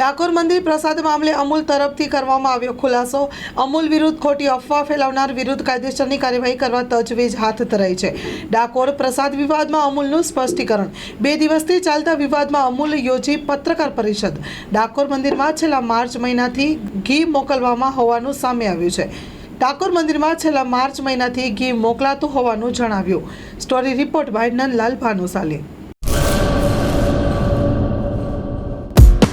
ડાકોર મંદિર પ્રસાદ મામલે અમૂલ તરફથી કરવામાં આવ્યો ખુલાસો. અમૂલ વિરુદ્ધ ખોટી અફવા ફેલાવનાર વિરુદ્ધ કાયદેસરની કાર્યવાહી કરવા તજવીજ હાથ ધરાઈ છે. ડાકોર પ્રસાદ વિવાદમાં અમૂલનું સ્પષ્ટીકરણ. બે દિવસથી ચાલતા વિવાદમાં અમૂલ યોજી પત્રકાર પરિષદ. ડાકોર મંદિરમાં છેલ્લા માર્ચ મહિનાથી ઘી મોકલવામાં હોવાનું સામે આવ્યું છે. ડાકોર મંદિરમાં છેલ્લા માર્ચ મહિનાથી ઘી મોકલાતું હોવાનું જણાવ્યું. Story report by Nandlal Bhanushali.